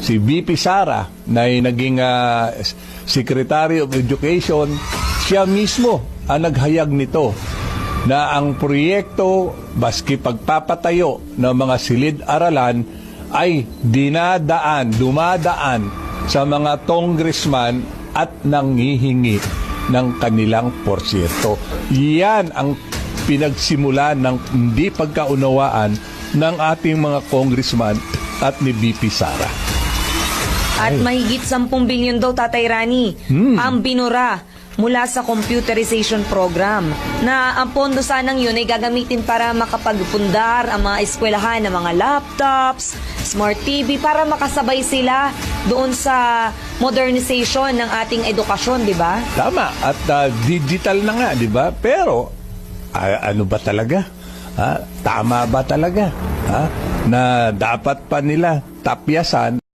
si VP Sara na naging ah, Secretary of Education, siya mismo ang naghayag nito na ang proyekto baski pagpapatayo ng mga silid-aralan ay dinadaan, dumadaan sa mga congressman at nangihingi ng kanilang porsyento. Yan ang pinagsimula ng hindi pagkaunawaan ng ating mga congressman at ni BP Sara. At mahigit 10 bilyon daw, Tatay Rani, ang binura mula sa computerization program na ang pondo sanang yun ay gagamitin para makapagpundar ang mga eskwelahan ng mga laptops, smart TV, para makasabay sila doon sa modernization ng ating edukasyon, di ba? Tama. At ah, digital na nga, di ba? Pero, ah, ano ba talaga? Ha? Tama ba talaga? Ha? Na dapat pa nila tapyasan